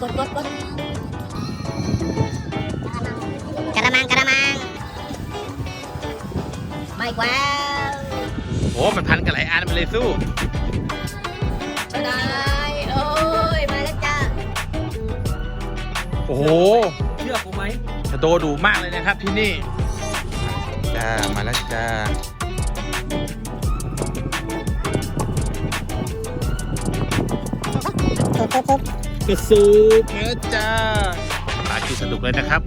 กดกดกดกระมังกระมังไม่กว่าโอ้มันพันกันหลายอันมันเลยสู้ไปไหนโอ้ยมาแล้วจ้าโอ้โหเชื่อกูไหมชะโดดุมากเลยนะครับที่นี่จ้ามาแล้วจ้า กระสูบเนื้อจ้าปลาคิวสนุกเลยนะครับ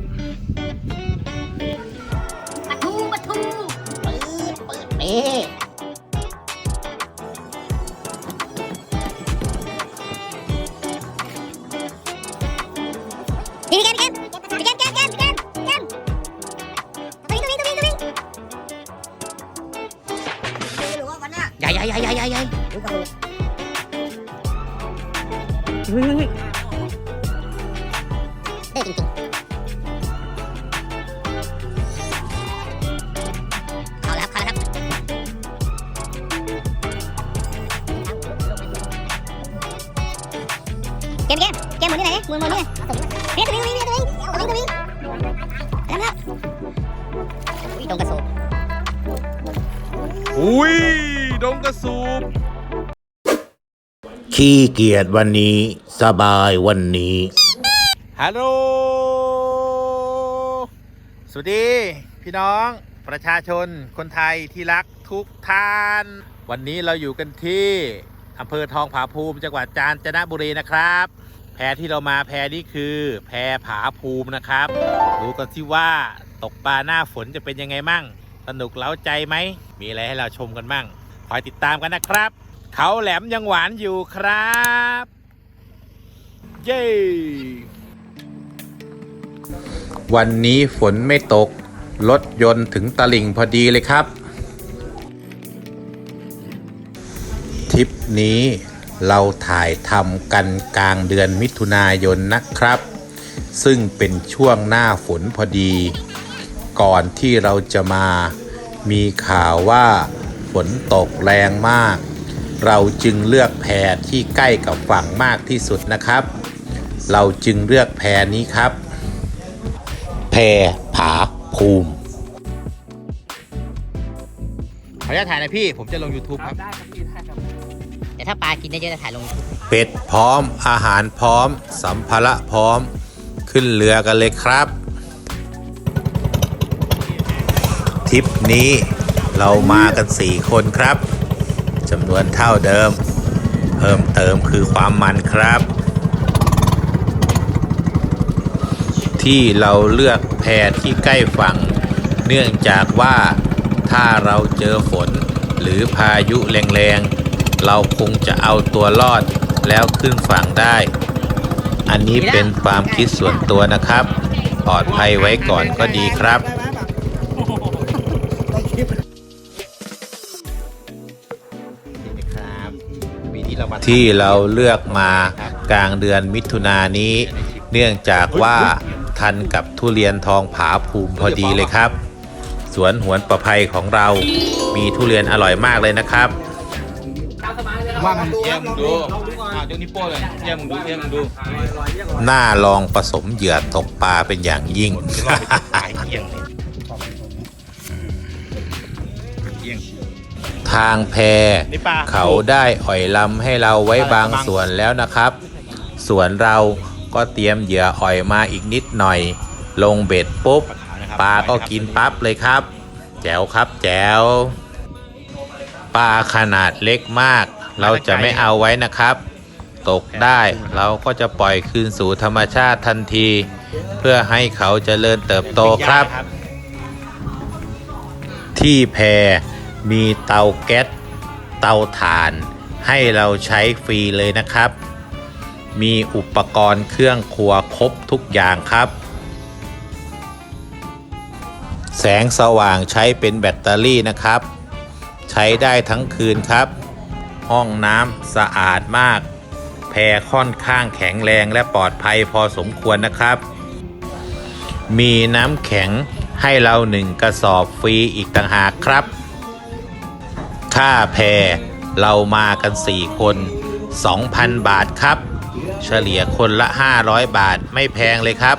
ปะทูปะทูเปิดเปิดเอ๊ะพี่แกนพี่แกนพี่แกนพี่แกนพี่แกนพี่แกนตรงนี้ตรงนี้ตรงนี้ตรงนี้ไม่รู้ว่าวันเนี้ยใหญ่ใหญ่ใหญ่ใหญ่ใหญ่ใหญ่ รู้กันเลยเฮ้ยเฮ้ยเฮ้ยได้จริงๆเอาละครับเอาละครับเกมเกมเกมหมุนที่ไหนหมุนหมุนนี่นี่ตรงนี้ตรงนี้ตรงนี้ตรงนี้ตรงนี้แล้วแล้วอุ้ยตรงกระสุนอุ้ยดงกระสูบขี้เกียจวันนี้ สบายวันนี้ ฮัลโหล สวัสดี พี่น้องประชาชนคนไทยที่รักทุกท่าน วันนี้เราอยู่กันที่อำเภอทองผาภูมิจังหวัดกาญจนบุรีนะครับ แพที่เรามาแพนี้คือ แพผาภูมินะครับ ดูกันสิว่าตกปลาหน้าฝนจะเป็นยังไงมั่ง สนุกเล้าใจไหม มีอะไรให้เราชมกันมั่ง คอยติดตามกันนะครับ เขาแหลมยังหวานอยู่ครับ เย้ วันนี้ฝนไม่ตก รถยนต์ถึงตลิ่งพอดีเลยครับ ทริปนี้เราถ่ายทำกันกลางเดือนมิถุนายนนะครับ ซึ่งเป็นช่วงหน้าฝนพอดี ก่อนที่เราจะมา มีข่าวว่าฝนตกแรงมาก เราจึงเลือกแพที่ใกล้กับฝั่งมากที่สุดนะครับ เราจึงเลือกแพนี้ครับ แพผาภูมิ ขออนุญาตถ่ายนะพี่ ผมจะลง YouTube ครับ ได้ครับพี่ได้ครับแต่ถ้าปลากินเยอะๆจะถ่ายลงเป็ดพร้อมอาหารพร้อม สัมภาระพร้อมขึ้นเรือกันเลยครับ ทริปนี้เรามากัน 4 คนครับจำนวนเท่าเดิม เพิ่มเติมคือความมันครับ ที่เราเลือกแพที่ใกล้ฝั่ง เนื่องจากว่าถ้าเราเจอฝนหรือพายุแรงๆ เราคงจะเอาตัวรอดแล้วขึ้นฝั่งได้ อันนี้เป็นความคิดส่วนตัวนะครับ ปลอดภัยไว้ก่อนก็ดีครับที่เราเลือกมากลางเดือนมิถุนายนนี้ เนื่องจากว่า ทันกับทุเรียนทองผาภูมิพอดีเลยครับ สวนหวนประภัยของเรา มีทุเรียนอร่อยมากเลยนะครับว่ามันเยี่ยมดูอ่าเจ้านิ้วโป้เลยเยี่ยมดูเยี่ยมดูน่าลองผสมเหยื่อตกปลาเป็นอย่างยิ่งตายเยี่ยงเลยเยี่ยงทางแพนี่ปลาเขาได้อ่อยลำให้เราไว้บางส่วนแล้วนะครับ ส่วนเรา ก็เตรียมเหยื่ออ่อยมาอีกนิดหน่อย ลงเบ็ดปุ๊บปลาก็กินปั๊บเลยครับ แจ๋วครับแจ๋วปลาขนาดเล็กมาก เราจะไม่เอาไว้นะครับ ตกได้เราก็จะปล่อยคืนสู่ธรรมชาติทันที เพื่อให้เขาเจริญเติบโตครับ ที่แพมีเตาแก๊สเตาถ่าน ให้เราใช้ฟรีเลยนะครับ มีอุปกรณ์เครื่องครัวครบทุกอย่างครับ แสงสว่างใช้เป็นแบตเตอรี่นะครับ ใช้ได้ทั้งคืนครับ ห้องน้ำสะอาดมาก แพรค่อนข้างแข็งแรงและปลอดภัยพอสมควรนะครับ มีน้ำแข็งให้เราหนึ่งกระสอบฟรีอีกต่างหากครับ ค่าแพรเรามากัน 4 คน 2,000 บาทครับ เฉลี่ยคนละ 500 บาทไม่แพงเลยครับ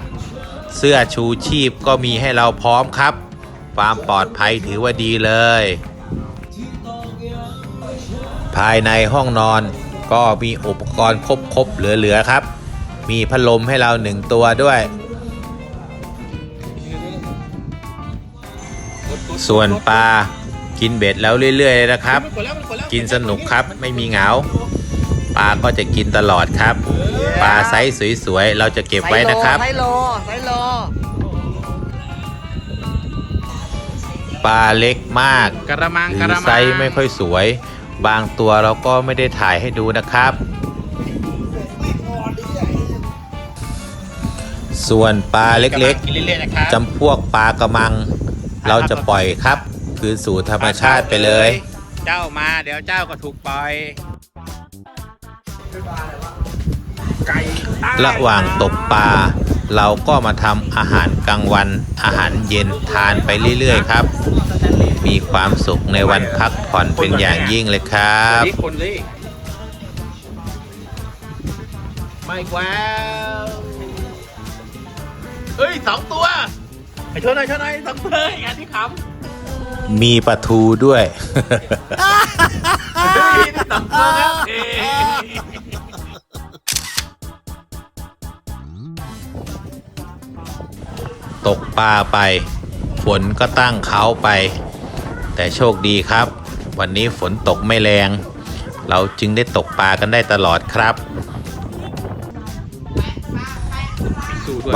เสื้อชูชีพก็มีให้เราพร้อมครับ ความปลอดภัยถือว่าดีเลย ภายในห้องนอนก็มีอุปกรณ์ครบๆเหลือๆครับ มีพัดลมให้เราหนึ่งตัวด้วย ส่วนปลากินเบ็ดแล้วเรื่อยๆนะครับ กินสนุกครับไม่มีเหงา ปลาก็จะกินตลอดครับ ปลาไซส์สวยๆ เราจะเก็บไว้นะครับ ไซโลไซโลปลาเล็กมากกระมังหกรือระมังไซส์ไม่ค่อยสวย บางตัวเราก็ไม่ได้ถ่ายให้ดูนะครับ ส่วนปลาเล็กกินเรื่อยๆนะครับๆจำพวกปลากระมัง เราจะปล่อยครับ คืนสู่ธรรมชาติไปเลย เจ้ามาเดี๋ยวเจ้าก็ถูกปล่อย ระหว่างตกปลาเราก็มาทำอาหารกลางวัน อาหารเย็นทานไปเรื่อยๆครับ มีความสุขในวันพักผ่อนเป็นอย่างยิ่งเลยครับนี่คนเลยไม่แกวเฮ้ยสองตัวไปชนหน่อยชนหน่อยสองตัวเลยอันที่ขำมีปลาทูด้วยเฮ้ยนี่สองตัวแล้ว ตกปลาไป ฝนก็ตั้งเขาไป แต่โชคดีครับ วันนี้ฝนตกไม่แรง เราจึงได้ตกปลากันได้ตลอดครับ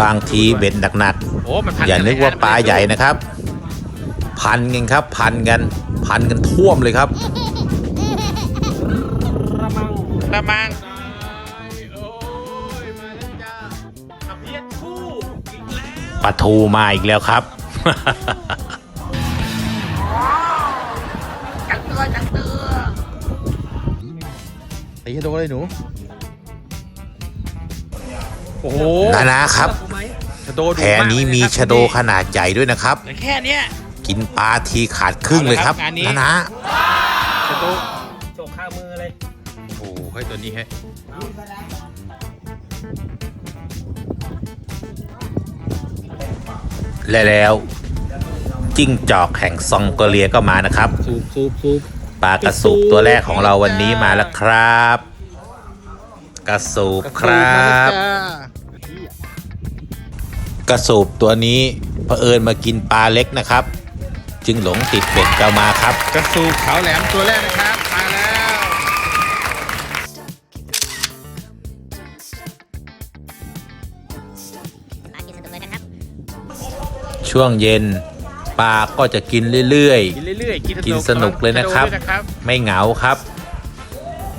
บางทีเบ็ดหนักโอ้มันพัๆอย่านึกว่าปลาใหญ่นะครับ พันกันครับ พันกัน พันกันท่วมเลยครับกระมัง ปลาทูมาอีกแล้วครับจังเตือจังเตือตีให้โดนเลยหนู โอ้โหนานะครับ ชะโดดุแพนี้มีชะโดขนาดใหญ่ด้วยนะครับแต่แค่เนี้ย กินปลาทีขาดครึ่งเลยครับเอาละครับงานนี้ นานะชะโดโจกข้ามือเลย โอ้โหให้ตัวนี้ฮะ และแล้วจิ้งจอกแห่งซองโกเลียก็มานะครับสูบสูบสูบปลากระสูบตัวแรกของเราวันนี้มาแล้วครับ กระสูบครับ กระสูบตัวนี้เผอิญมากินปลาเล็กนะครับ จึงหลงติดเบ็ดเรามาครับ กระสูบเขาแหลมตัวแรกนะครับ ช่วงเย็นปลาก็จะกินเรื่อย กินเรื่อยๆ กินกินสนุกเลยนะครับชโดด้วยนะครับๆไม่เหงาครับ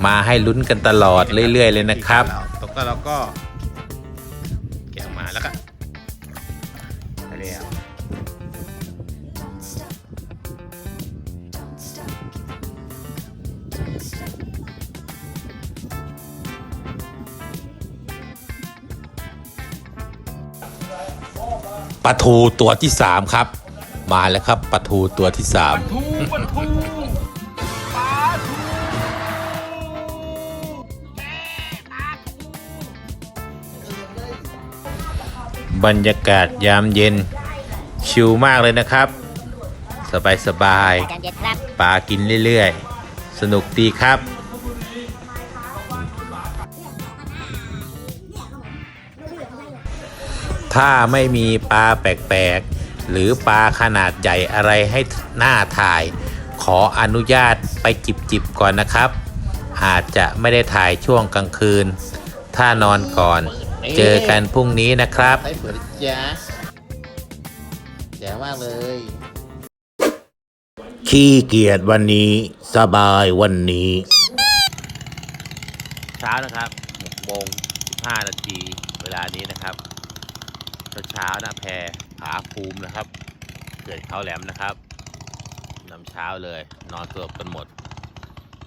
มาให้ลุ้นกันตลอดเรื่อยๆเลยนะครับ ตกแล้วเราก็แกะออกมาแล้วก็ไปแล้ว ปลาทูตัวที่สามครับ มาแล้วครับปลาทูตัวที่สามทูปลาทูปลาทูบรรยากาศยามเย็น ชิลมากเลยนะครับ สบายสบายอาจารย์เย็นครับๆปลากินเรื่อยๆ สนุกดีครับ ถ้าไม่มีปลาแปลกๆ หรือปลาขนาดใหญ่อะไรให้หน้าถ่าย ขออนุญาตไปจิบๆก่อนนะครับ อาจจะไม่ได้ถ่ายช่วงกลางคืน ถ้านอนก่อน เจอกันพรุ่งนี้นะครับใส่เปิดจ้าแจ๋วมากเลย ขี้เกียจวันนี้สบายวันนี้ เช้านะครับ6โมง15นาทีเวลานี้นะครับ เช้าๆนะแพรผาภูมินะครับเกิดเขาแหลมนะครับนำเช้าเลยนอนสลบกันหมด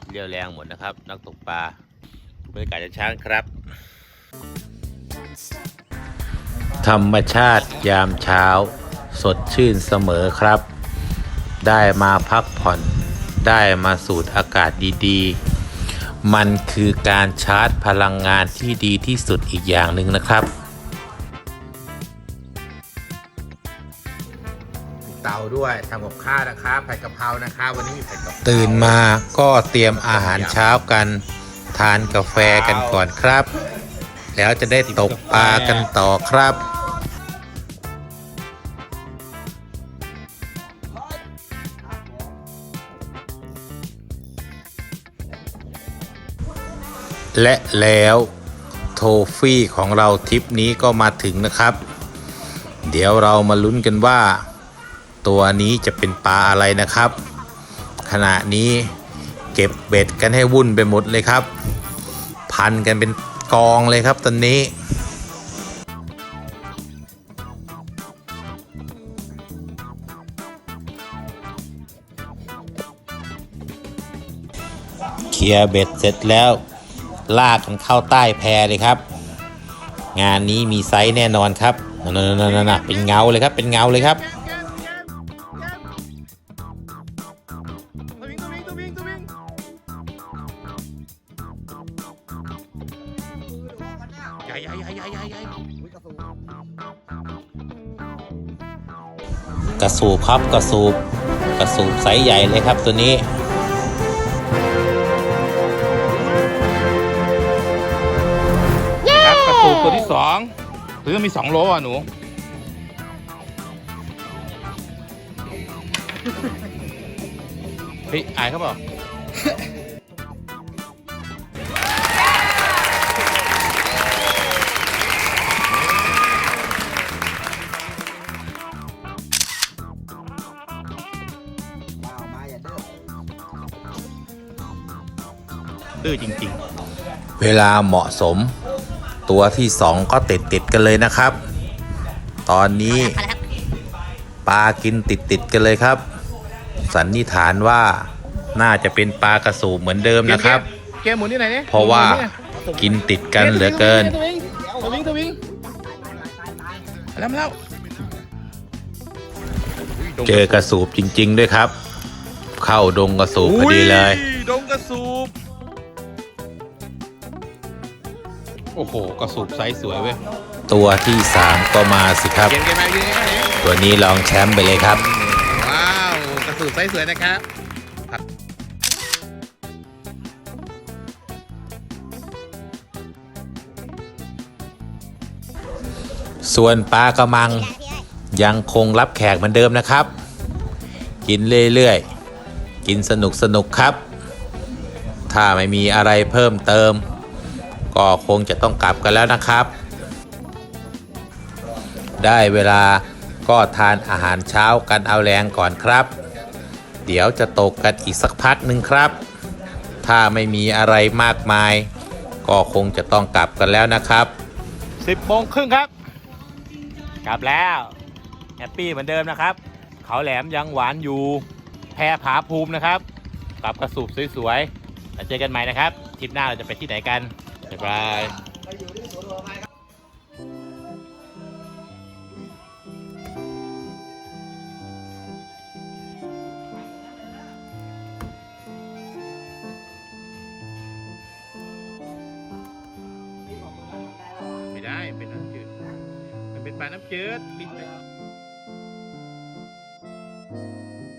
เรียวแรงหมดนะครับ นักตกปลาบรรยากาศเช้าครับ ธรรมชาติยามเช้า สดชื่นเสมอครับ ได้มาพักผ่อนได้มาสูดอากาศดีๆ มันคือการชาร์จพลังงานที่ดีที่สุดอีกอย่างหนึ่งนะครับ ด้วยทำกับข้าวนะครับผัดกะเพรานะครับวันนี้มีผัดกะเพราตื่นมาก็เตรียมอาหารเช้ากัน ทานกาแฟกันก่อนครับ แล้วจะได้ตกปลากันต่อครับและแล้วโทฟี่ของเราทริปนี้ก็มาถึงนะครับ เดี๋ยวเรามาลุ้นกันว่า ตัวนี้จะเป็นปลาอะไรนะครับ ขณะนี้เก็บเบ็ดกันให้วุ่นไปหมดเลยครับ พันกันเป็นกองเลยครับตอนนี้เคลียร์เบ็ดเสร็จแล้วลากกันเข้าใต้แพเลยครับ งานนี้มีไซส์แน่นอนครับนั่นๆๆเป็นเงาเลยครับเป็นเงาเลยครับ กระสูบครับกระสูบกระสูบไซส์ใหญ่เลยครับตัวนี้ครับกระสูบตัวที่สองตัวนี้มีสองโลอะหนู เฮ้ยอายเขาเปล่า ดื้อจริงเวลาเหมาะสมตัวที่สองก็ติดติดๆกันเลยนะครับ ตอนนี้เอาละครับปลากินติดติดๆกันเลยครับ สันนิษฐานว่าน่าจะเป็นปลากระสูบเหมือนเดิมๆนะครับเกมหมุนที่ไหนเนี่ยเพราะว่ากินติดกันเหลือเกินตัววิ่งตัววิ่งตัววิ่งแล้วมาแล้วเจอกระสูบจริง ๆ ด้วยครับ เข้าดงกระสูบพอดีเลยอุ้ดงกระสูบ โอ้โห กระสูบไซส์สวยเว้ย ตัวที่สามก็มาสิครับเกมเกมมาเกมมาเนี่ยตัวนี้ลองแชมป์ไปเลยครับ ว้าว กระสูบไซส์สวยนะครับผัดส่วนปลากระมังยังคงรับแขกเหมือนเดิมนะครับ กินเรื่อยๆ กินสนุกสนุกๆครับ ถ้าไม่มีอะไรเพิ่มเติม ก็คงจะต้องกลับกันแล้วนะครับ ได้เวลาก็ทานอาหารเช้ากันเอาแรงก่อนครับ เดี๋ยวจะตกกันอีกสักพักหนึ่งครับ ถ้าไม่มีอะไรมากมาย ก็คงจะต้องกลับกันแล้วนะครับสิบโมงครึ่งครับ กลับแล้วแฮปปี้เหมือนเดิมนะครับ เขาแหลมยังหวานอยู่ แพรผาภูมินะครับ กลับกระสูบสวยๆแล้วเจอกันใหม่นะครับ ทริปหน้าเราจะไปที่ไหนกัน บ๊ายบาย